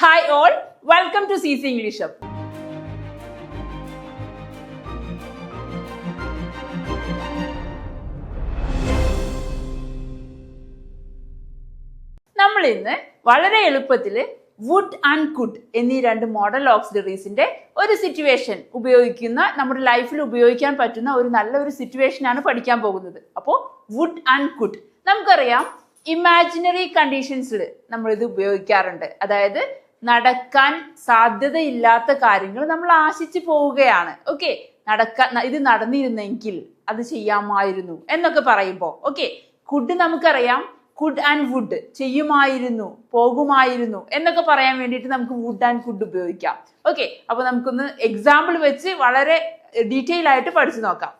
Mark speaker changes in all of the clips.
Speaker 1: Hi all welcome to C C English നമ്മൾ ഇന്ന് വളരെ എളുപ്പത്തിൽ വുഡ് ആൻഡ് കുഡ് എന്നീ രണ്ട് മോഡൽ ഓക്സിലറീസിന്റെ ഒരു സിറ്റുവേഷൻ ഉപയോഗിക്കുന്ന നമ്മുടെ ലൈഫിൽ ഉപയോഗിക്കാൻ പറ്റുന്ന ഒരു നല്ലൊരു സിറ്റുവേഷൻ ആണ് പഠിക്കാൻ പോകുന്നത്. അപ്പോൾ വുഡ് ആൻഡ് കുഡ് നമുക്കറിയാം ഇമാജിനറി കണ്ടീഷൻസിൽ നമ്മൾ ഇത് ഉപയോഗിക്കാറുണ്ട്. അതായത് നടക്കാൻ സാധ്യതയില്ലാത്ത കാര്യങ്ങൾ നമ്മൾ ആശിച്ചു പോവുകയാണ്. ഓക്കെ നടക്കാൻ ഇത് നടന്നിരുന്നെങ്കിൽ അത് ചെയ്യാമായിരുന്നു എന്നൊക്കെ പറയുമ്പോൾ ഓക്കെ കുഡ് നമുക്കറിയാം കുഡ് ആൻഡ് വുഡ് ചെയ്യുമായിരുന്നു പോകുമായിരുന്നു എന്നൊക്കെ പറയാൻ വേണ്ടിയിട്ട് നമുക്ക് വുഡ് ആൻഡ് കുഡ് ഉപയോഗിക്കാം. ഓക്കെ അപ്പൊ നമുക്കൊന്ന് എക്സാമ്പിൾ വെച്ച് വളരെ ഡീറ്റെയിൽ ആയിട്ട് പഠിച്ചു നോക്കാം.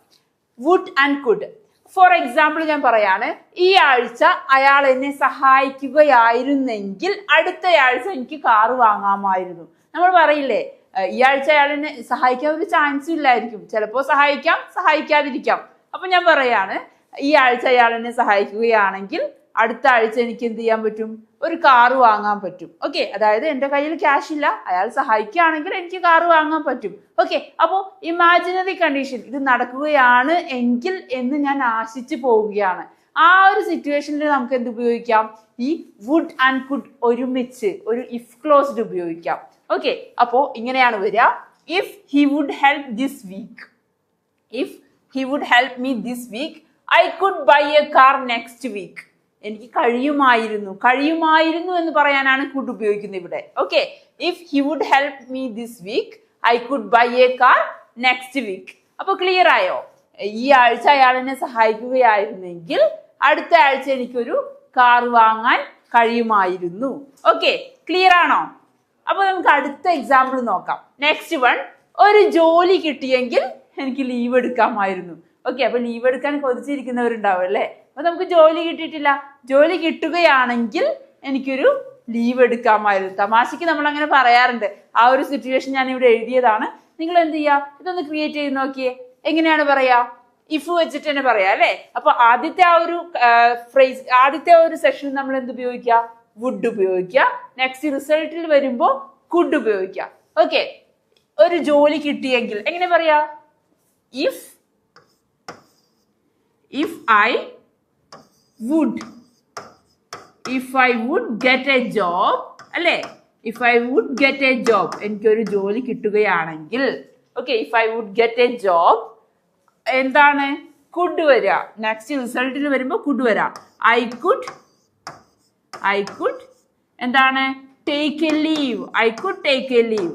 Speaker 1: Would and could for example ഞാൻ പറയാണ് ഈ ആഴ്ച അയാൾ എന്നെ സഹായിക്കുകയായിരുന്നെങ്കിൽ അടുത്ത ആഴ്ച എനിക്ക് കാറ് വാങ്ങാമായിരുന്നു. നമ്മൾ പറയില്ലേ "ഏഹ്, ഈ ആഴ്ച അയാൾ എന്നെ സഹായിക്കാൻ ഒരു ചാൻസ് ഇല്ലായിരിക്കും. ചിലപ്പോൾ സഹായിക്കാം സഹായിക്കാതിരിക്കാം. അപ്പൊ ഞാൻ പറയാണ് ഈ ആഴ്ച അയാൾ എന്നെ സഹായിക്കുകയാണെങ്കിൽ അടുത്ത ആഴ്ച എനിക്ക് എന്ത് ചെയ്യാൻ പറ്റും? ഒരു കാറ് വാങ്ങാൻ പറ്റും. ഓക്കെ അതായത് എന്റെ കയ്യിൽ ക്യാഷ് ഇല്ല. അയാൾ സഹായിക്കുകയാണെങ്കിൽ എനിക്ക് കാറ് വാങ്ങാൻ പറ്റും. ഓക്കെ അപ്പോൾ ഇമാജിനറി കണ്ടീഷൻ ഇത് നടക്കുകയാണ് എങ്കിൽ എന്ന് ഞാൻ ആശിച്ചു പോവുകയാണ്. ആ ഒരു സിറ്റുവേഷനിൽ നമുക്ക് എന്ത് ഉപയോഗിക്കാം? ഈ വുഡ് ആൻഡ് കുഡ് ഒരുമിച്ച് ഒരു ഇഫ് ക്ലോസ്ഡ് ഉപയോഗിക്കാം. ഓക്കെ അപ്പോൾ ഇങ്ങനെയാണ് വരിക. If he would help this week if he would help me this week I could buy a car next week എനിക്ക് കഴിയുമായിരുന്നു. കഴിയുമായിരുന്നു എന്ന് പറയാനാണ് കുഡ് ഉപയോഗിക്കുന്നത് ഇവിടെ. Okay if he would help me this week I could buy a car next week അപ്പൊ clear ആയോ? ഈ ആഴ്ച അയാൾ എന്നെ സഹായിക്കുകയായിരുന്നെങ്കിൽ അടുത്ത ആഴ്ച എനിക്കൊരു കാർ വാങ്ങാൻ കഴിയുമായിരുന്നു. ഓക്കെ ക്ലിയർ ആണോ? അപ്പൊ നമുക്ക് അടുത്ത എക്സാമ്പിൾ നോക്കാം. നെക്സ്റ്റ് വൺ ഒരു ജോലി കിട്ടിയെങ്കിൽ എനിക്ക് ലീവ് എടുക്കാമായിരുന്നു. ഓക്കെ അപ്പൊ ലീവ് എടുക്കാൻ കൊതിച്ചിരിക്കുന്നവരുണ്ടാവും അല്ലേ? അപ്പൊ നമുക്ക് ജോലി കിട്ടിയിട്ടില്ല. ജോലി കിട്ടുകയാണെങ്കിൽ എനിക്കൊരു ലീവ് എടുക്കാമായിരുന്നു. തമാശക്ക് നമ്മൾ അങ്ങനെ പറയാറുണ്ട്. ആ ഒരു സിറ്റുവേഷൻ ഞാൻ ഇവിടെ എഴുതിയതാണ്. നിങ്ങൾ എന്ത് ചെയ്യുക ഇതൊന്ന് ക്രിയേറ്റ് ചെയ്ത് നോക്കിയേ. എങ്ങനെയാണ് പറയാ? ഇഫ് വെച്ചിട്ട് തന്നെ പറയാം അല്ലേ? അപ്പൊ ആദ്യത്തെ ആ ഒരു ഫ്രേസ് ആദ്യത്തെ ഒരു സെഷൻ നമ്മൾ എന്ത് ഉപയോഗിക്കുക? വുഡ് ഉപയോഗിക്കുക. നെക്സ്റ്റ് റിസൾട്ടിൽ വരുമ്പോ കുഡ് ഉപയോഗിക്കുക. ഓക്കെ ഒരു ജോലി കിട്ടിയെങ്കിൽ എങ്ങനെ പറയാ? If if I would if I would get a job അല്ലേ? If I would get a job എനിക്കൊരു ജോലി കിട്ടുകയാണെങ്കിൽ okay if I would get a job എന്താണ്? കുഡ് വരിക നെക്സ്റ്റ് റിസൾട്ടിൽ വരുമ്പോൾ കുഡ് വരാം ഐ കുഡ് ഐ കുഡ് എന്താണ്? Take a leave I could take a leave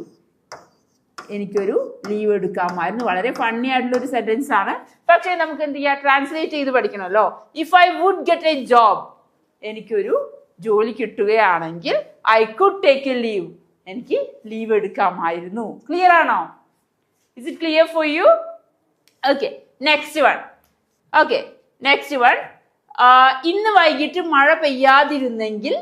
Speaker 1: എനിക്കൊരു ലീവ് എടുക്കാമായിരുന്നു. വളരെ ഫണ്ണി ആയിട്ടുള്ള ഒരു സെന്റൻസ് ആണ്. പക്ഷേ നമുക്ക് എന്ത് ചെയ്യാം? ട്രാൻസ്ലേറ്റ് ചെയ്ത് പഠിക്കണമല്ലോ. If I would get a job എനിക്കൊരു ജോലി കിട്ടുകയാണെങ്കിൽ I could take a leave എനിക്ക് ലീവ് എടുക്കാമായിരുന്നു. ക്ലിയർ ആണോ? Is it clear for you okay next one okay next one ഇന്ന് വൈകിട്ട് മഴ പെയ്യാതിരുന്നെങ്കിൽ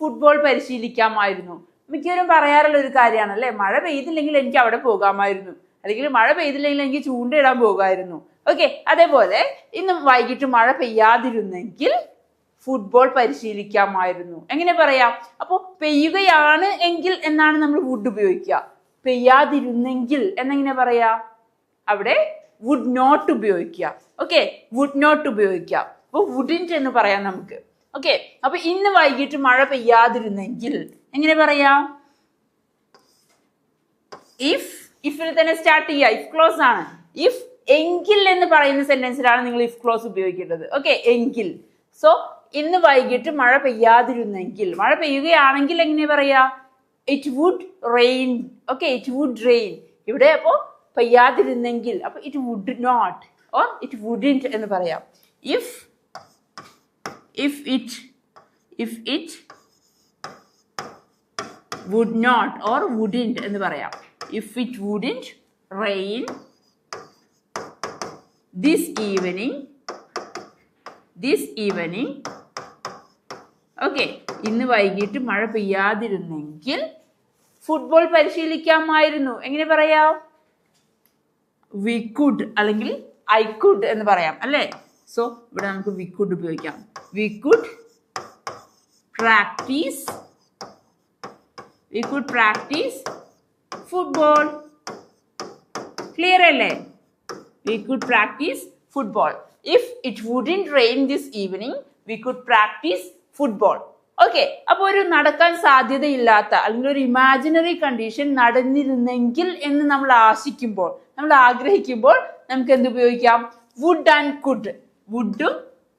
Speaker 1: ഫുട്ബോൾ പരിശീലിക്കാമായിരുന്നു. മിക്കവരും പറയാറുള്ള ഒരു കാര്യമാണ് അല്ലേ മഴ പെയ്തില്ലെങ്കിൽ എനിക്ക് അവിടെ പോകാമായിരുന്നു. അല്ലെങ്കിൽ മഴ പെയ്തില്ലെങ്കിൽ എനിക്ക് ചൂണ്ടയിടാൻ പോകാമായിരുന്നു. ഓക്കെ അതേപോലെ ഇന്ന് വൈകിട്ട് മഴ പെയ്യാതിരുന്നെങ്കിൽ ഫുട്ബോൾ പരിശീലിക്കാമായിരുന്നു. എങ്ങനെ പറയാം? അപ്പോൾ പെയ്യുകയാണ് എങ്കിൽ എന്നാണ് നമ്മൾ വുഡ് ഉപയോഗിക്കുക. പെയ്യാതിരുന്നെങ്കിൽ എന്നെങ്ങനെ പറയാ? അവിടെ വുഡ് നോട്ട് ഉപയോഗിക്കുക. ഓക്കെ വുഡ് നോട്ട് ഉപയോഗിക്കുക. അപ്പോൾ വുഡിന്റ് എന്ന് പറയാം നമുക്ക്. ഓക്കെ അപ്പൊ ഇന്ന് വൈകിട്ട് മഴ പെയ്യാതിരുന്നെങ്കിൽ എങ്ങനെ പറയാ? ഇഫ് ഇഫിൽ തന്നെ സ്റ്റാർട്ട് ചെയ്യുക ഇഫ് ക്ലോസ് ആണ്. ഇഫ് എങ്കിൽ എന്ന് പറയുന്ന സെന്റൻസിലാണ് നിങ്ങൾ ഇഫ് ക്ലോസ് ഉപയോഗിക്കേണ്ടത്. ഓക്കെ എങ്കിൽ. സോ ഇന്ന് വൈകിട്ട് മഴ പെയ്യാതിരുന്നെങ്കിൽ മഴ പെയ്യുകയാണെങ്കിൽ എങ്ങനെ പറയാ? It would rain okay it would rain ഇവിടെ അപ്പോ പെയ്യാതിരുന്നെങ്കിൽ അപ്പൊ it would not oh it wouldn't എന്ന് പറയാം. If if it if it would not or wouldn't എന്ന് പറയാം. If it wouldn't rain this evening this evening okay ഇന്ന് വൈകിട്ട് മഴ പെയ്യാതിരുന്നെങ്കിൽ ഫുട്ബോൾ പരിശീലിക്കാമായിരുന്നു. എങ്ങനെ പറയാം? വി കുഡ് അല്ലെങ്കിൽ ഐ കുഡ് എന്ന് പറയാം അല്ലേ? സോ ഇവിടെ നമുക്ക് വി കുഡ് ഉപയോഗിക്കാം. We could practice we could practice football clear അല്ലേ we could practice football. If it wouldn't rain this evening we could practice football okay അപ്പോൾ ഒരു നടക്കാൻ സാധ്യതയില്ലാത്ത അല്ലെങ്കിൽ ഒരു ഇമാജിനറി കണ്ടീഷൻ നടന്നിരുന്നെങ്കിൽ എന്ന് നമ്മൾ ആശിക്കുമ്പോൾ നമ്മൾ ആഗ്രഹിക്കുമ്പോൾ നമുക്ക് എന്ത് ഉപയോഗിക്കാം? വുഡ് ആൻഡ് കുഡ് വുഡും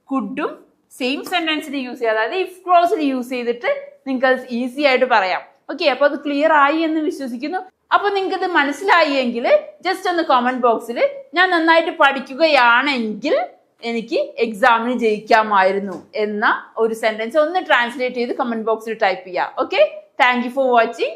Speaker 1: കുഡും സെയിം സെന്റൻസിൽ യൂസ് ചെയ്യാം. അതായത് ഇഫ് ക്ലോസിൽ യൂസ് ചെയ്തിട്ട് നിങ്ങൾക്ക് ഈസി ആയിട്ട് പറയാം. ഓക്കെ അപ്പൊ അത് ക്ലിയർ ആയി എന്ന് വിശ്വസിക്കുന്നു. അപ്പൊ നിങ്ങൾക്ക് ഇത് മനസ്സിലായി എങ്കിൽ ജസ്റ്റ് ഒന്ന് കമന്റ് ബോക്സിൽ ഞാൻ നന്നായിട്ട് പഠിക്കുകയാണെങ്കിൽ എനിക്ക് എക്സാമിന് ജയിക്കാമായിരുന്നു എന്ന ഒരു സെന്റൻസ് ഒന്ന് ട്രാൻസ്ലേറ്റ് ചെയ്ത് കമന്റ് ബോക്സിൽ ടൈപ്പ് ചെയ്യാം. Okay thank you for watching